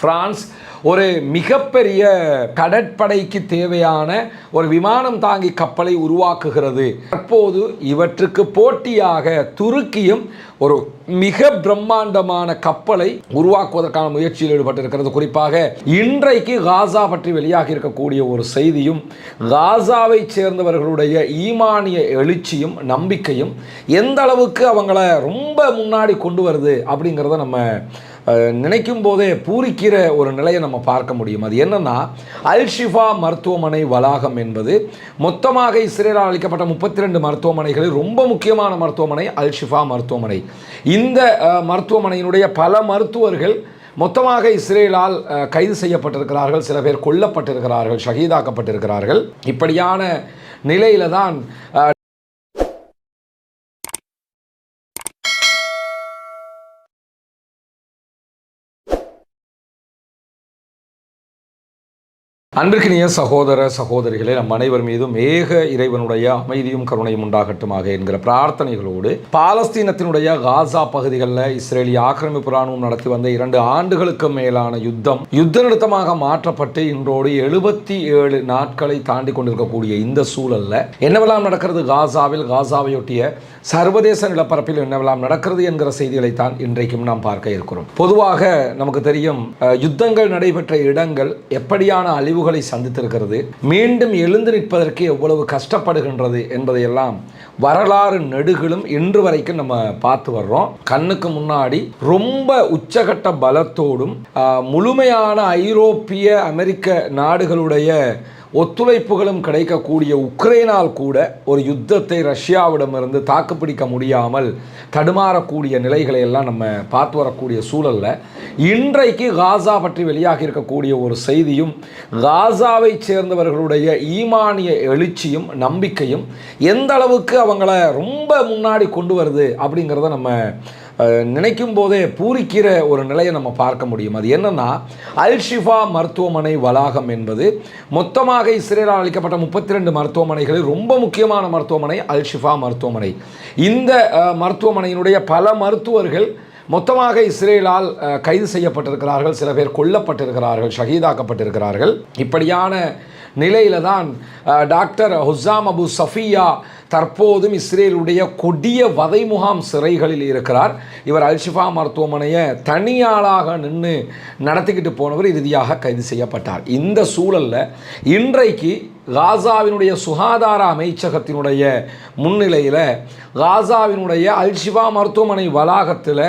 France ஒரு மிகப்பெரிய கடற்படைக்கு தேவையான ஒரு விமானம் தாங்கி கப்பலை உருவாக்குகிறது. தற்போது இவற்றுக்கு போட்டியாக துருக்கியும் ஒரு மிக பிரம்மாண்டமான கப்பலை உருவாக்குவதற்கான முயற்சியில் ஈடுபட்டிருக்கிறது. குறிப்பாக இன்றைக்கு காசா பற்றி வெளியாகி இருக்கக்கூடிய ஒரு செய்தியும் காசாவை சேர்ந்தவர்களுடைய ஈமானிய எழுச்சியும் நம்பிக்கையும் எந்த அளவுக்கு அவங்கள ரொம்ப முன்னாடி கொண்டு வருது அப்படிங்கிறத நம்ம நினைக்கும் போதே பூரிக்கிற ஒரு நிலையை நம்ம பார்க்க முடியும். அது என்னன்னா அல்ஷிஃபா மருத்துவமனை வளாகம் என்பது மொத்தமாக இஸ்ரேலால் அளிக்கப்பட்ட முப்பத்தி ரெண்டு மருத்துவமனைகளில் ரொம்ப முக்கியமான மருத்துவமனை அல்ஷிஃபா மருத்துவமனை. இந்த மருத்துவமனையினுடைய பல மருத்துவர்கள் மொத்தமாக இஸ்ரேலால் கைது செய்யப்பட்டிருக்கிறார்கள் சில பேர் கொல்லப்பட்டிருக்கிறார்கள் ஷஹீதாக்கப்பட்டிருக்கிறார்கள். இப்படியான நிலையில தான் அன்பிற்கினிய சகோதர சகோதரிகளே நம் அனைவர் மீதும் ஏக இறைவனுடைய அமைதியும் கருணையும் உண்டாகட்டுமாக என்கிற பிரார்த்தனைகளோடு பாலஸ்தீனத்தினுடைய காசா பகுதிகளில் இஸ்ரேலிய ஆக்கிரமிப்பு ராணுவம் நடத்தி வந்த இரண்டு ஆண்டுகளுக்கு மேலான யுத்தம் யுத்த நிறுத்தமாக மாற்றப்பட்டு இன்றோடு எழுபத்தி ஏழு நாட்களை தாண்டி கொண்டிருக்கக்கூடிய இந்த சூழல்ல என்னவெல்லாம் நடக்கிறது? காசாவில் காசாவையொட்டிய சர்வதேச நிலப்பரப்பில் என்னவெல்லாம் நடக்கிறது என்கிற செய்திகளை தான் இன்றைக்கும் நாம் பார்க்க இருக்கிறோம். பொதுவாக நமக்கு தெரியும் யுத்தங்கள் நடைபெற்ற இடங்கள் எப்படியான அழிவுகள் சந்தித்திருக்கிறது. மீண்டும் எழுந்து நிற்பதற்கு எவ்வளவு கஷ்டப்படுகின்றது என்பதையெல்லாம் வரலாறு நெடுகளும் இன்று வரைக்கும் நம்ம பார்த்து வர்றோம். கண்ணுக்கு முன்னாடி ரொம்ப உச்சகட்ட பலத்தோடும் முழுமையான ஐரோப்பிய அமெரிக்க நாடுகளுடைய ஒத்துழைப்புகளும் கிடைக்கக்கூடிய உக்ரைனால் கூட ஒரு யுத்தத்தை ரஷ்யாவிடமிருந்து தாக்குப்பிடிக்க முடியாமல் தடுமாறக்கூடிய நிலைகளை எல்லாம் நம்ம பார்த்து வரக்கூடிய சூழலில் இன்றைக்கு காசா பற்றி வெளியாகி இருக்கக்கூடிய ஒரு செய்தியும் காசாவை சேர்ந்தவர்களுடைய ஈமானிய எழுச்சியும் நம்பிக்கையும் எந்த அளவுக்கு அவங்கள ரொம்ப முன்னாடி கொண்டு வருது அப்படிங்கிறத நம்ம நினைக்கும் போதே பூரிக்கிற ஒரு நிலையை நம்ம பார்க்க முடியும். அது என்னன்னா அல்ஷிஃபா மருத்துவமனை வளாகம் என்பது மொத்தமாக இஸ்ரேலால் அளிக்கப்பட்ட முப்பத்தி ரெண்டு மருத்துவமனைகளில் ரொம்ப முக்கியமான மருத்துவமனை அல்ஷிஃபா மருத்துவமனை. இந்த மருத்துவமனையினுடைய பல மருத்துவர்கள் மொத்தமாக இஸ்ரேலால் கைது செய்யப்பட்டிருக்கிறார்கள். சில பேர் கொல்லப்பட்டிருக்கிறார்கள் ஷஹீதாக்கப்பட்டிருக்கிறார்கள். இப்படியான நிலையில தான் டாக்டர் ஹுசாம் அபு சஃபியா தற்போதும் இஸ்ரேலுடைய கொடிய வதை முகாம் சிறைகளில் இருக்கிறார். இவர் அல்ஷிஃபா மருத்துவமனையை தனியாளாக நின்று நடத்திக்கிட்டு போனவர் இறுதியாக கைது செய்யப்பட்டார். இந்த சூழலில் இன்றைக்கு காசாவினுடைய சுகாதார அமைச்சகத்தினுடைய முன்னிலையில் காசாவினுடைய அல்ஷிஃபா மருத்துவமனை வளாகத்தில்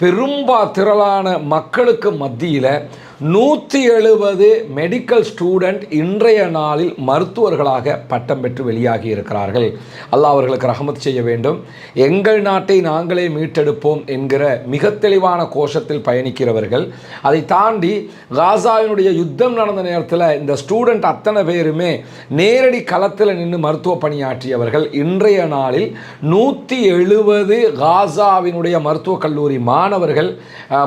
பெரும்பா திரளான மக்களுக்கு மத்தியில் நூற்றி எழுபது மெடிக்கல் ஸ்டூடெண்ட் இன்றைய நாளில் மருத்துவர்களாக பட்டம் பெற்று வெளியாகி இருக்கிறார்கள். அல்லாஹ் அவர்களுக்கு ரஹமத் செய்ய வேண்டும். எங்கள் நாட்டை நாங்களே மீட்டெடுப்போம் என்கிற மிக தெளிவான கோஷத்தில் பயணிக்கிறவர்கள் அதை தாண்டி காசாவினுடைய யுத்தம் நடந்த நேரத்தில் இந்த ஸ்டூடெண்ட் அத்தனை பேருமே நேரடி களத்தில் நின்று மருத்துவ பணியாற்றியவர்கள். இன்றைய நாளில் நூற்றி எழுபது காசாவினுடைய மருத்துவக் கல்லூரி மாணவர்கள்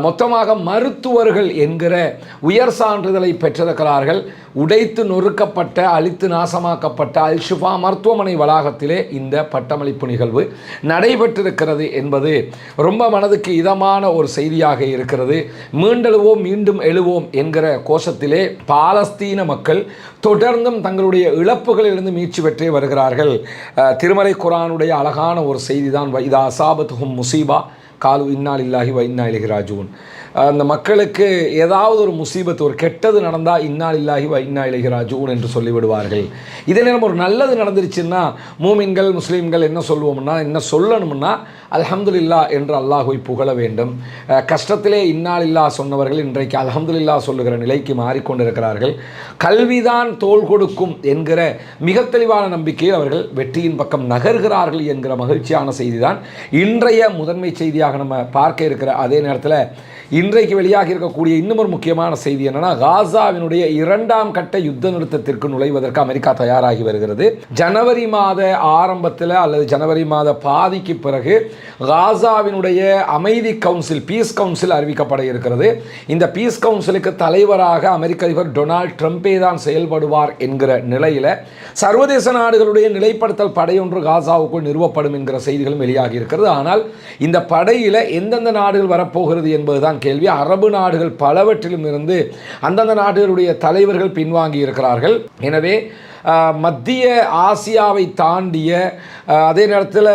மொத்தமாக மருத்துவர்கள் என்கிற உயர் சான்றிதழை பெற்றிருக்கிறார்கள். உடைத்து நொறுக்கப்பட்ட அழித்து நாசமாக்கப்பட்ட அல்ஷிஃபா மருத்துவமனை வளாகத்திலே இந்த பட்டமளிப்பு நிகழ்வு நடைபெற்றிருக்கிறது என்பது ரொம்ப மனதுக்கு இதமான ஒரு செய்தியாக இருக்கிறது. மீண்டெழுவோம் மீண்டும் எழுவோம் என்கிற கோஷத்திலே பாலஸ்தீன மக்கள் தொடர்ந்தும் தங்களுடைய இழப்புகளிலிருந்து மீட்சி பெற்றே வருகிறார்கள். அஹ், திருமலை குரானுடைய அழகான ஒரு செய்தி தான் இதா அசாபத்துகும் முசீபா காலு இன்னால் இல்லாஹி வ இன்னா அந்த மக்களுக்கு ஏதாவது ஒரு முசீபத்து ஒரு கெட்டது நடந்தால் இன்னால் இல்லாஹி வ இன்னா இலகி என்று சொல்லிவிடுவார்கள். இதே நேரம் ஒரு நல்லது நடந்துருச்சுன்னா மூமின்கள் முஸ்லீம்கள் என்ன சொல்லுவோம்னா என்ன சொல்லணும்னா அல்ஹம்துலில்லா என்று அல்லாஹுவை புகழ வேண்டும். கஷ்டத்திலே இன்னாலில்லா சொன்னவர்கள் இன்றைக்கு அல்ஹம்துலில்லா சொல்லுகிற நிலைக்கு மாறிக்கொண்டிருக்கிறார்கள். கல்விதான் தோள் கொடுக்கும் என்கிற மிக தெளிவான நம்பிக்கையில் அவர்கள் வெற்றியின் பக்கம் நகர்கிறார்கள் என்கிற மகிழ்ச்சியான செய்தி தான் இன்றைய முதன்மை செய்தியாக நம்ம பார்க்க இருக்கிற அதே நேரத்தில் இன்றைக்கு வெளியாக இருக்கக்கூடிய இன்னும் ஒரு முக்கியமான செய்தி என்னன்னா காசாவினுடைய இரண்டாம் கட்ட யுத்த நிறுத்தத்திற்கு நுழைவதற்கு அமெரிக்கா தயாராகி வருகிறது. ஜனவரி மாத ஆரம்பத்தில் அல்லது ஜனவரி மாத பாதிக்கு பிறகு காசாவினுடைய அமைதி கவுன்சில் பீஸ் கவுன்சில் அறிவிக்கப்பட இருக்கிறது. இந்த பீஸ் கவுன்சிலுக்கு தலைவராக அமெரிக்க அதிபர் டொனால்ட் ட்ரம்பே தான் செயல்படுவார் என்கிற நிலையில் சர்வதேச நாடுகளுடைய நிலைப்படுத்தல் படையொன்று காசாவுக்குள் நிறுவப்படும் என்கிற செய்திகளும் வெளியாகி இருக்கிறது. ஆனால் இந்த படையில் எந்தெந்த நாடுகள் வரப்போகிறது என்பதுதான் கேள்வி கேள்வி அரபு நாடுகள் பலவற்றிலும் இருந்து அந்தந்த நாடுகளுடைய தலைவர்கள் பின்வாங்கி இருக்கிறார்கள் எனவே மத்திய ஆசியாவை தாண்டிய அதே நேரத்தில்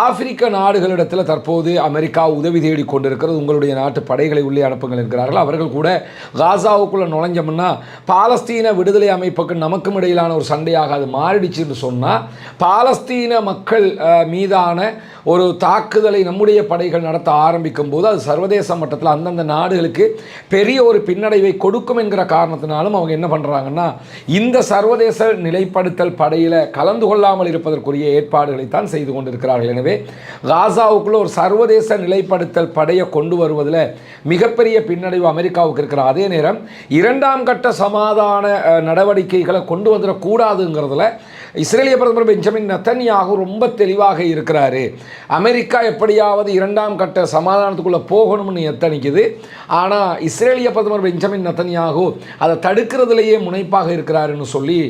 ஆப்பிரிக்க நாடுகளிடத்தில் தற்போது அமெரிக்கா உதவி தேடி கொண்டிருக்கிறது. உங்களுடைய நாட்டு படைகளை உள்ளே அனுப்புங்கள் என்கிறார்கள். அவர்கள் கூட காசாவுக்குள்ளே நுழைஞ்சோம்னா பாலஸ்தீன விடுதலை அமைப்புக்கு நமக்கும் இடையிலான ஒரு சண்டையாக அது மாறிடுச்சு என்று சொன்னால் பாலஸ்தீன மக்கள் மீதான ஒரு தாக்குதலை நம்முடைய படைகள் நடத்த ஆரம்பிக்கும் போது அது சர்வதேச மட்டத்தில் அந்தந்த நாடுகளுக்கு பெரிய ஒரு பின்னடைவை கொடுக்கும் என்கிற காரணத்தினாலும் அவங்க என்ன பண்ணுறாங்கன்னா இந்த சர்வதேச நிலைப்படுத்தல் படையில் கலந்து கொள்ளாமல் இருப்பதற்குரிய ஏற்பாடுகளை தான் செய்து கொண்டிருக்கிறார்கள். எனவே காசாவுக்குள்ள ஒரு சர்வதேச நிலைப்படுத்தல் படையை கொண்டு வருவதில் மிகப்பெரிய பின்னடைவு அமெரிக்காவுக்கு இருக்கிற அதே நேரம் இரண்டாம் கட்ட சமாதான நடவடிக்கைகளை கொண்டு வந்துடக்கூடாதுங்கிறதுல இஸ்ரேலிய பிரதமர் பெஞ்சமின் நத்தன்யாகு ரொம்ப தெளிவாக இருக்கிறாரு. அமெரிக்கா எப்படியாவது இரண்டாம் கட்ட சமாதானத்துக்குள்ளே போகணும்னு எத்தனிக்குது. ஆனால் இஸ்ரேலிய பிரதமர் பெஞ்சமின் நத்தன்யாகு அதை தடுக்கிறதுலேயே முனைப்பாக இருக்கிறாருன்னு சொல்லி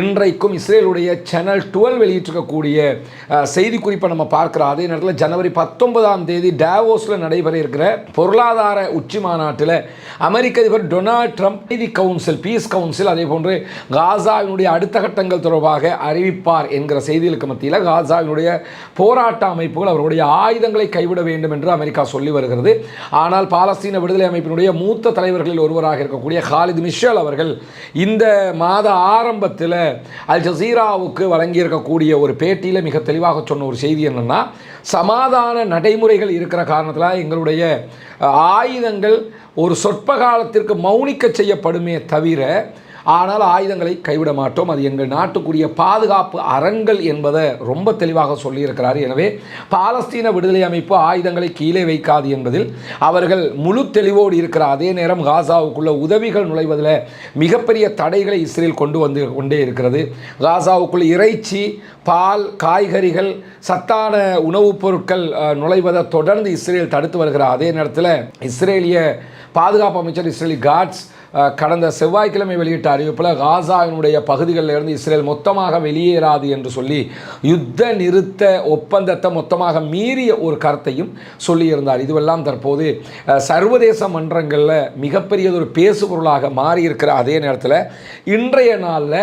இன்றைக்கும் இஸ்ரேலுடைய சேனல் டுவெல் வெளியிட்டிருக்கக்கூடிய செய்திக்குறிப்பை நம்ம பார்க்குறோம். அதே நேரத்தில் ஜனவரி பத்தொன்பதாம் தேதி டேவோஸில் நடைபெற இருக்கிற பொருளாதார உச்சி மாநாட்டில் அமெரிக்க அதிபர் டொனால்ட் ட்ரம்ப் நீதி கவுன்சில் பீஸ் கவுன்சில் அதே போன்று காசாவினுடைய அடுத்த கட்டங்கள் தொடர்பாக அறிவிப்பார் என்கிற செய்திகளுக்கு மத்தியில் காசாவினுடைய போராட்ட அமைப்புகள் அவருடைய ஆயுதங்களை கைவிட வேண்டும் என்று அமெரிக்கா சொல்லி வருகிறது. ஆனால் பாலஸ்தீன விடுதலை அமைப்பினுடைய மூத்த தலைவர்களில் ஒருவராக இருக்கக்கூடிய ஹாலித் மிஷல் அவர்கள் இந்த மாத ஆரம்பத்தில் அல் ஜசீராவுக்கு வழங்கியிருக்கக்கூடிய ஒரு பேட்டியில் மிக தெளிவாக சொன்ன ஒரு செய்தி என்னென்னா சமாதான நடைமுறைகள் இருக்கிற காரணத்தில் எங்களுடைய ஆயுதங்கள் ஒரு சொற்ப காலத்திற்கு மௌனிக்க செய்யப்படுமே தவிர ஆனால் ஆயுதங்களை கைவிட மாட்டோம். அது எங்கள் நாட்டுக்குரிய பாதுகாப்பு அறங்கள் என்பதை ரொம்ப தெளிவாக சொல்லியிருக்கிறார். எனவே பாலஸ்தீன விடுதலை அமைப்பு ஆயுதங்களை கீழே வைக்காது என்பதில் அவர்கள் முழு தெளிவோடு இருக்கிற அதே நேரம் காசாவுக்குள்ள உதவிகள் நுழைவதில் மிகப்பெரிய தடைகளை இஸ்ரேல் கொண்டு வந்து கொண்டே இருக்கிறது. காசாவுக்குள் இறைச்சி பால் காய்கறிகள் சத்தான உணவுப் பொருட்கள் நுழைவதை தொடர்ந்து இஸ்ரேல் தடுத்து வருகிற அதே நேரத்தில் இஸ்ரேலிய பாதுகாப்பு அமைச்சர் இஸ்ரேலி காட்ஸ் கடந்த செவ்வாய்க்கிழமை வெளியிட்ட அறிவிப்பில் காசாவினுடைய பகுதிகளில் இருந்து இஸ்ரேல் மொத்தமாக வெளியேறாது என்று சொல்லி யுத்த நிறுத்த ஒப்பந்தத்தை மொத்தமாக மீறிய ஒரு கருத்தையும் சொல்லியிருந்தார். இதுவெல்லாம் தற்போது சர்வதேச மன்றங்களில் மிகப்பெரியதொரு பேசுபொருளாக மாறியிருக்கிற அதே நேரத்தில் இன்றைய நாளில்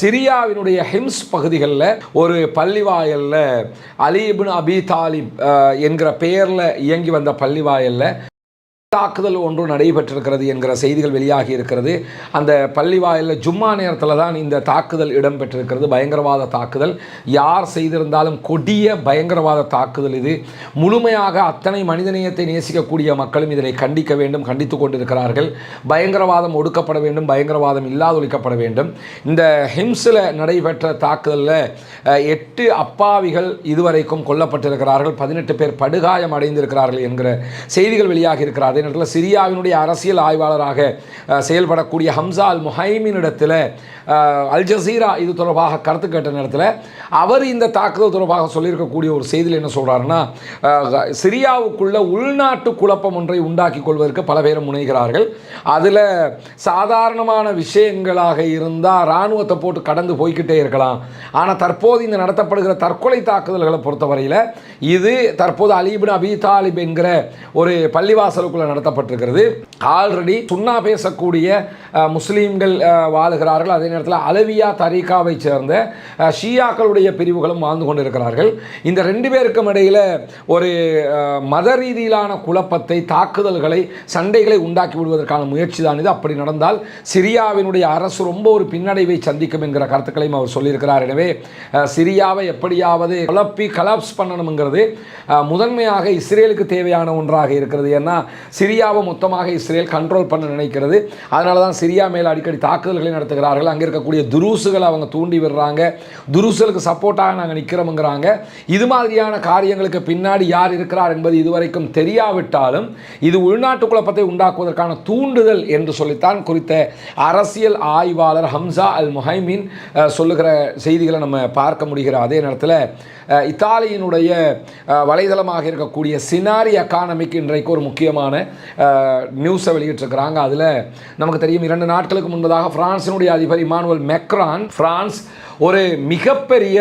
சிரியாவினுடைய ஹிம்ஸ் பகுதிகளில் ஒரு பள்ளிவாயலில் அலிபின் அபி தாலிப் என்கிற பெயரில் இயங்கி வந்த பள்ளிவாயலில் தாக்குதல் ஒன்று நடைபெற்றிருக்கிறது என்கிற செய்திகள் வெளியாகி இருக்கிறது அந்த பள்ளி வாயிலில் ஜும்மா நேரத்தில் தான் இந்த தாக்குதல் இடம்பெற்றிருக்கிறது. பயங்கரவாத தாக்குதல். யார் செய்திருந்தாலும் கொடிய பயங்கரவாத தாக்குதல் இது. முழுமையாக அத்தனை மனிதநேயத்தை நேசிக்கக்கூடிய மக்களும் இதனை கண்டிக்க வேண்டும் கண்டித்து கொண்டிருக்கிறார்கள். பயங்கரவாதம் ஒடுக்கப்பட வேண்டும் பயங்கரவாதம் இல்லாதொழிக்கப்பட வேண்டும். இந்த ஹிம்ஸில் நடைபெற்ற தாக்குதலில் எட்டு அப்பாவிகள் இதுவரைக்கும் கொல்லப்பட்டிருக்கிறார்கள். பதினெட்டு பேர் படுகாயம் அடைந்திருக்கிறார்கள் என்கிற செய்திகள் வெளியாகி இருக்கிறார்கள் அதே நேரத்தில் சிரியாவினுடைய அரசியல் ஆய்வாளராக செயல்படக்கூடிய ஹம்சா அல் முஹைமினிடத்தில் அல் ஜசீரா இது தொடர்பாக கருத்து கேட்ட நேரத்தில் அவர் இந்த தாக்குதல் தொடர்பாக சொல்லியிருக்கக்கூடிய ஒரு செய்தியில் என்ன சொல்கிறாருன்னா சிரியாவுக்குள்ள உள்நாட்டு குழப்பம் ஒன்றை உண்டாக்கி கொள்வதற்கு பல பேர் முனைகிறார்கள். அதில் சாதாரணமான விஷயங்களாக இருந்தால் இராணுவத்தை போட்டு கடந்து போய்கிட்டே இருக்கலாம். ஆனால் தற்போது இந்த நடத்தப்படுகிற தற்கொலை தாக்குதல்களை பொறுத்தவரையில் இது தற்போது அலீபின் அபி தாலிப் என்கிற ஒரு பள்ளிவாசலுக்குள்ள நடத்தப்பட்டிருக்கிறது. ஆல்ரெடி சுன்னா பேசக்கூடிய முஸ்லீம்கள் வாழுகிறார்கள். அதே நேரத்தில் அலவியா தரீகாவை சேர்ந்த ஷியாக்களுடைய பிரிவுகளும் வாழ்ந்து கொண்டிருக்கிறார்கள். இந்த ரெண்டு பேருக்கும் இடையில் ஒரு மத ரீதியிலான குழப்பத்தை தாக்குதல்களை சண்டைகளை உண்டாக்கி விடுவதற்கான முயற்சி தான் இது. அப்படி நடந்தால் சிரியாவினுடைய அரசு ரொம்ப ஒரு பின்னடைவை சந்திக்கும் என்கிற கருத்துக்களையும் அவர் சொல்லியிருக்கிறார். எனவே சிரியாவை எப்படியாவது குழப்பி கலாப்ஸ் பண்ணணுங்கிறது முதன்மையாக இஸ்ரேலுக்கு தேவையான ஒன்றாக இருக்கிறது. ஏன்னா சிரியாவை மொத்தமாக இஸ்ரேல் கண்ட்ரோல் பண்ண நினைக்கிறது. அதனால தான் சிரியா மேல் அடிக்கடி தாக்குதல்களை நடத்துகிறார்கள். அங்கே இருக்கக்கூடிய துருசுகளை அவங்க தூண்டி விடுறாங்க. துருசுகளுக்கு சப்போர்ட்டாக நாங்கள் நிற்கிறோம்ங்கிறாங்க இது மாதிரியான காரியங்களுக்கு பின்னாடி யார் இருக்கிறார் என்பது இதுவரைக்கும் தெரியாவிட்டாலும் இது உள்நாட்டு குழப்பத்தை உண்டாக்குவதற்கான தூண்டுதல் என்று சொல்லித்தான் குறித்த அரசியல் ஆய்வாளர் ஹம்சா அல் முஹைமின் சொல்லுகிற செய்திகளை நம்ம பார்க்க முடிகிற அதே நேரத்தில் இத்தாலியினுடைய வலைதளமாக இருக்கக்கூடிய சினாரி அகானமிக் இன்றைக்கு ஒரு முக்கியமான நியூஸை வெளியிட்டிருக்கிறாங்க. அதில் நமக்கு தெரியும் இரண்டு நாட்களுக்கு முன்பதாக பிரான்சினுடைய அதிபர் இமானுவல் மெக்ரான் பிரான்ஸ் ஒரு மிகப்பெரிய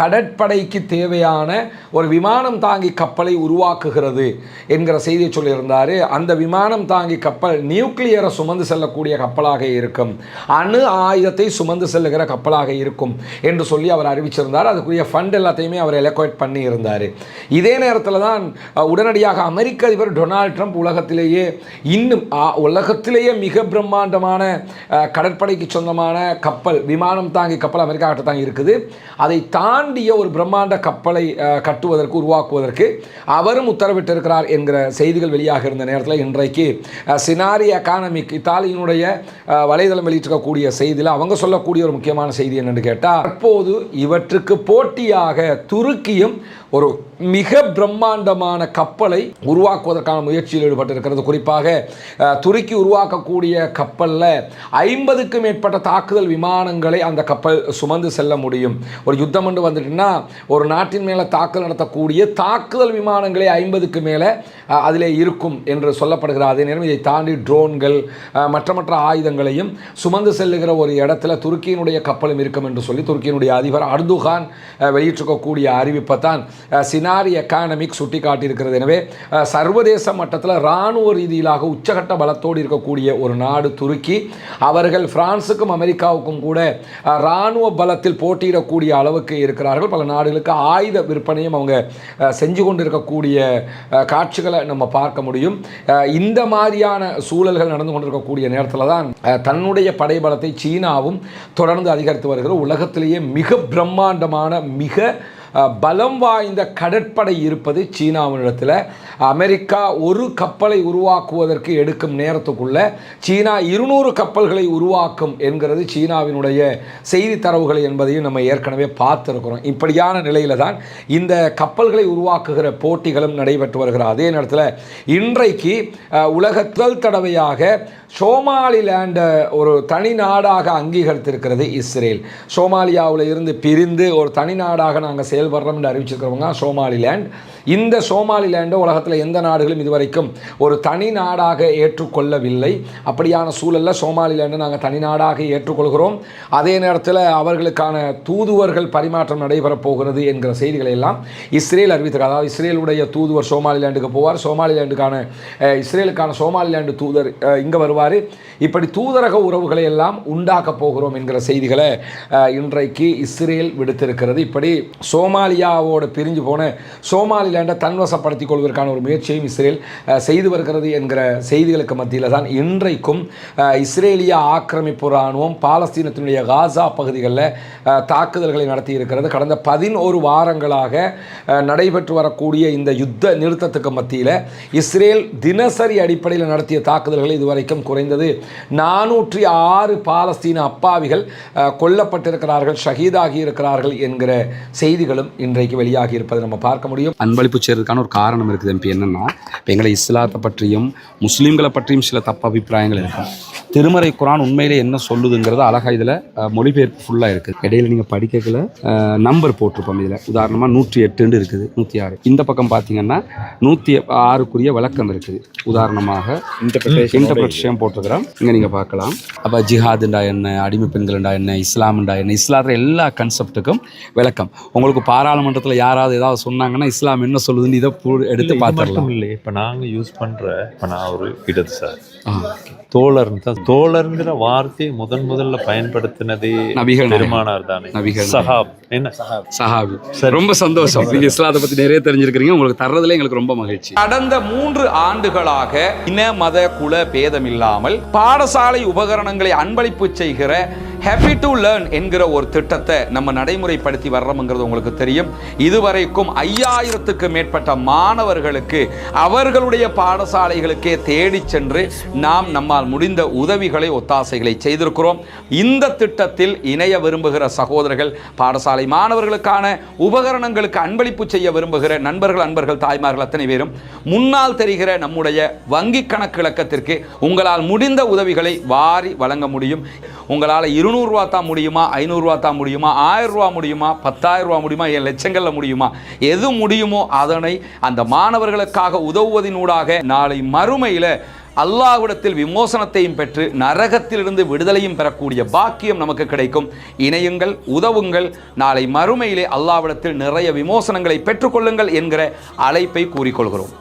கடற்படைக்கு தேவையான ஒரு விமானம் தாங்கி கப்பலை உருவாக்குகிறது என்கிற செய்தியை சொல்லியிருந்தார். அந்த விமானம் தாங்கி கப்பல் நியூக்ளியரை சுமந்து செல்லக்கூடிய கப்பலாக இருக்கும். அணு ஆயுதத்தை சுமந்து செல்லுகிற கப்பலாக இருக்கும் என்று சொல்லி அவர் அறிவிச்சிருந்தார். அதுக்குரிய ஃபண்ட் எல்லாத்தையுமே அவர் எலக்குவேட் பண்ணி இருந்தார் இதே நேரத்தில் தான் உடனடியாக அமெரிக்க அதிபர் டொனால்ட் ட்ரம்ப் உலகத்திலேயே இன்னும் உலகத்திலேயே மிக பிரம்மாண்டமான கடற்படைக்கு சொந்தமான கப்பல் விமானம் தாங்கி கப்பல் அமெரிக்கா தான் இருக்குது. அதை தாண்டிய ஒரு பிரம்மாண்ட கப்பலை கட்டுவதற்கு உருவாக்குவதற்கு அவரும் உத்தரவிட்டிருக்கிறார் என்கிற செய்திகள் வெளியாக இருந்த நேரத்தில் இன்றைக்கு சினாரி எக்கானமிக் இத்தாலியினுடைய வலைதளம் வெளியிட்டிருக்கக்கூடிய செய்தியில் அவங்க சொல்லக்கூடிய ஒரு முக்கியமான செய்தி என்னென்னு கேட்டால் தற்போது இவற்றுக்கு போட்டியாக துருக்கியும் ஒரு மிக பிரம்மாண்டமான கப்பலை உருவாக்குவதற்கான முயற்சியில் ஈடுபட்டிருக்கிறது. குறிப்பாக துருக்கி உருவாக்கக்கூடிய கப்பலில் ஐம்பதுக்கும் மேற்பட்ட தாக்குதல் விமானங்களை அந்த கப்பல் சுமந்து செல்ல முடியும். ஒரு யுத்தம் என்று வந்துட்டுன்னா ஒரு நாட்டின் மேலே தாக்குதல் நடத்தக்கூடிய தாக்குதல் விமானங்களே ஐம்பதுக்கு மேலே அதிலே இருக்கும் என்று சொல்லப்படுகிறது. அதே நேரம் இதை தாண்டி ட்ரோன்கள் மற்ற மற்ற ஆயுதங்களையும் சுமந்து செல்லுகிற ஒரு இடத்துல துருக்கியினுடைய கப்பலும் இருக்கும் என்று சொல்லி துருக்கியினுடைய அதிபர் அர்துகான் வெளியிட்டிருக்கக்கூடிய அறிவிப்பை தான் சினாரி எக்கானமிக் சுட்டி காட்டியிருக்கிறது. எனவே சர்வதேச மட்டத்தில் இராணுவ ரீதியிலாக உச்சகட்ட பலத்தோடு இருக்கக்கூடிய ஒரு நாடு துருக்கி. அவர்கள் பிரான்சுக்கும் அமெரிக்காவுக்கும் கூட இராணுவ பலத்தில் போட்டியிடக்கூடிய அளவுக்கு இருக்கிறார்கள். பல நாடுகளுக்கு ஆயுத விற்பனையும் அவங்க செஞ்சு கொண்டிருக்கக்கூடிய காட்சிகளை நம்ம பார்க்க முடியும். இந்த மாதிரியான சூழல்கள் நடந்து கொண்டிருக்கக்கூடிய நேரத்தில் தான் தன்னுடைய படைபலத்தை சீனாவும் தொடர்ந்து அதிகரித்து வருகிறது. உலகத்திலேயே மிக பிரம்மாண்டமான மிக பலம் வாய்ந்த கடற்படை இருப்பது சீனாவினிடத்தில். அமெரிக்கா ஒரு கப்பலை உருவாக்குவதற்கு எடுக்கும் நேரத்துக்குள்ள சீனா இருநூறு கப்பல்களை உருவாக்கும் என்கிறது சீனாவினுடைய செய்தி தரவுகள் என்பதையும் நம்ம ஏற்கனவே பார்த்துருக்கிறோம். இப்படியான நிலையில தான் இந்த கப்பல்களை உருவாக்குகிற போட்டிகளும் நடைபெற்று வருகிற அதே நேரத்தில் இன்றைக்கு உலகத்தல் உலகத்தில் தடவையாக சோமாலிலேண்டை ஒரு தனி நாடாக அங்கீகரித்திருக்கிறது இஸ்ரேல். சோமாலியாவில் இருந்து பிரிந்து ஒரு தனி நாடாக நாங்கள் செயல்படுறோம் என்று அறிவிச்சிருக்கிறவங்க சோமாலிலேண்ட். இந்த சோமாலிலேண்டை உலகத்தில் எந்த நாடுகளும் இதுவரைக்கும் ஒரு தனி நாடாக ஏற்றுக்கொள்ளவில்லை. அப்படியான சூழலில் சோமாலிலேண்டை நாங்கள் தனி நாடாக ஏற்றுக்கொள்கிறோம். அதே நேரத்தில் அவர்களுக்கான தூதுவர்கள் பரிமாற்றம் நடைபெறப் போகிறது என்கிற செய்திகளை எல்லாம் இஸ்ரேல் அறிவித்திருக்கார் அதாவது இஸ்ரேலுடைய தூதுவர் சோமாலிலேண்டுக்கு போவார். சோமாலிலேண்டுக்கான இஸ்ரேலுக்கான சோமாலிலேண்டு தூதர் இங்கே வருவார். இப்படி தூதரக உறவுகளை எல்லாம் உண்டாக்கப் போகிறோம் என்கிற செய்திகளை இன்றைக்கு இஸ்ரேல் விடுத்திருக்கிறது. இப்படி சோமா சோமாலியாவோடு பிரிஞ்சு போன சோமாலிலாண்டை தன்வசப்படுத்திக் கொள்வதற்கான ஒரு முயற்சியும் இஸ்ரேல் செய்து வருகிறது என்கிற செய்திகளுக்கு மத்தியில் தான் இன்றைக்கும் இஸ்ரேலிய ஆக்கிரமிப்பு இராணுவம் பாலஸ்தீனத்தினுடைய காசா பகுதிகளில் தாக்குதல்களை நடத்தி இருக்கிறது. கடந்த பதினோரு வாரங்களாக நடைபெற்று வரக்கூடிய இந்த யுத்த நிறுத்தத்துக்கு மத்தியில் இஸ்ரேல் தினசரி அடிப்படையில் நடத்திய தாக்குதல்கள் இதுவரைக்கும் குறைந்தது நானூற்றி ஆறு பாலஸ்தீன அப்பாவிகள் கொல்லப்பட்டிருக்கிறார்கள் ஷஹீதாகி இருக்கிறார்கள் என்கிற செய்திகளும் இன்றைக்கு வெளியாகி இருப்பதை நம்ம பார்க்க முடியும். அன்பளிப்பு செய்கிறதுக்கான ஒரு காரணம் இருக்குது எம்பி. என்னென்னா இப்போ எங்களை இஸ்லாத்தை பற்றியும் முஸ்லீம்களை பற்றியும் சில தப்பு அபிப்பிராயங்கள் இருக்கும் திருமறை குரான் உண்மையிலே என்ன சொல்லுதுங்கிறது அழகாக இதில் மொழிபெயர்ப்பு ஃபுல்லாக இருக்குது இடையில நீங்கள் படிக்கல நம்பர் போட்டிருப்போம் இதில். உதாரணமாக நூற்றி எட்டுன்னு இருக்குது நூற்றி ஆறு. இந்த பக்கம் பார்த்தீங்கன்னா நூற்றி ஆறுக்குரிய விளக்கம் இருக்குது. உதாரணமாக இன்டர்பிரேஷன் போட்டிருக்கிறோம். இங்கே நீங்கள் பார்க்கலாம். அப்போ ஜிஹாதுண்டா என்ன அடிமை பெண்கள்டா என்ன இஸ்லாம்டா என்ன இஸ்லாத்துல எல்லா கன்செப்ட்டுக்கும் விளக்கம். உங்களுக்கு பாராளுமன்றத்தில் யாராவது ஏதாவது சொன்னாங்கன்னா இஸ்லாம் என்ன சொல்லுதுன்னு இதை எடுத்து பார்த்துடலாம். இல்லை. இப்ப நாங்க யூஸ் பண்ற இப்ப நான் ஒரு இடதுசாரி ஆ, தோழர் தோழர்ங்கிற வார்த்தையை முதன் முதல்ல பயன்படுத்தினதே நபிகள். பெருமானார் தானே. நபிகள் சஹாப். என்ன? சஹாபி. ரொம்ப சந்தோஷம். நீங்க இஸ்லாத்தை பத்தி நிறைய தெரிஞ்சிருக்கிறீங்க. உங்களுக்கு தர்றதுல எங்களுக்கு ரொம்ப மகிழ்ச்சி. கடந்த மூன்று ஆண்டுகளாக இன மத குல பேதம் இல்லாமல் பாடசாலை உபகரணங்களை அன்பளிப்பு செய்கிற ஹாப்பி டு லேர்ன் என்கிற ஒரு திட்டத்தை நம்ம நடைமுறைப்படுத்தி வர்றோம்ங்கிறது உங்களுக்கு தெரியும். இதுவரைக்கும் ஐயாயிரத்துக்கு மேற்பட்ட மாணவர்களுக்கு அவர்களுடைய பாடசாலைகளுக்கே தேடி சென்று நாம் நம்மால் முடிந்த உதவிகளை ஒத்தாசைகளை செய்திருக்கிறோம். இந்த திட்டத்தில் இணைய விரும்புகிற சகோதரர்கள் பாடசாலை மாணவர்களுக்கான உபகரணங்களுக்கு அன்பளிப்பு செய்ய விரும்புகிற நண்பர்கள் அன்பர்கள் தாய்மார்கள் அத்தனை பேரும் முன்னால் தெரிகிற நம்முடைய வங்கி கணக்கு இலக்கத்திற்கு உங்களால் முடிந்த உதவிகளை வாரி வழங்க முடியும். உங்களால் இருநூறுவா தான் முடியுமா ஐநூறுரூவா தான் முடியுமா ஆயிரம் ரூபா முடியுமா பத்தாயிரம் ரூபா முடியுமா என் லட்சங்களில் முடியுமா எது முடியுமோ அதனை அந்த மாணவர்களுக்காக உதவுவதினூடாக நாளை மறுமையில் அல்லாஹ்விடத்தில் விமோசனத்தையும் பெற்று நரகத்திலிருந்து விடுதலையும் பெறக்கூடிய பாக்கியம் நமக்கு கிடைக்கும். இணையுங்கள் உதவுங்கள். நாளை மறுமையிலே அல்லாவிடத்தில் நிறைய விமோசனங்களை பெற்றுக்கொள்ளுங்கள் என்கிற அழைப்பை கூறிக்கொள்கிறோம்.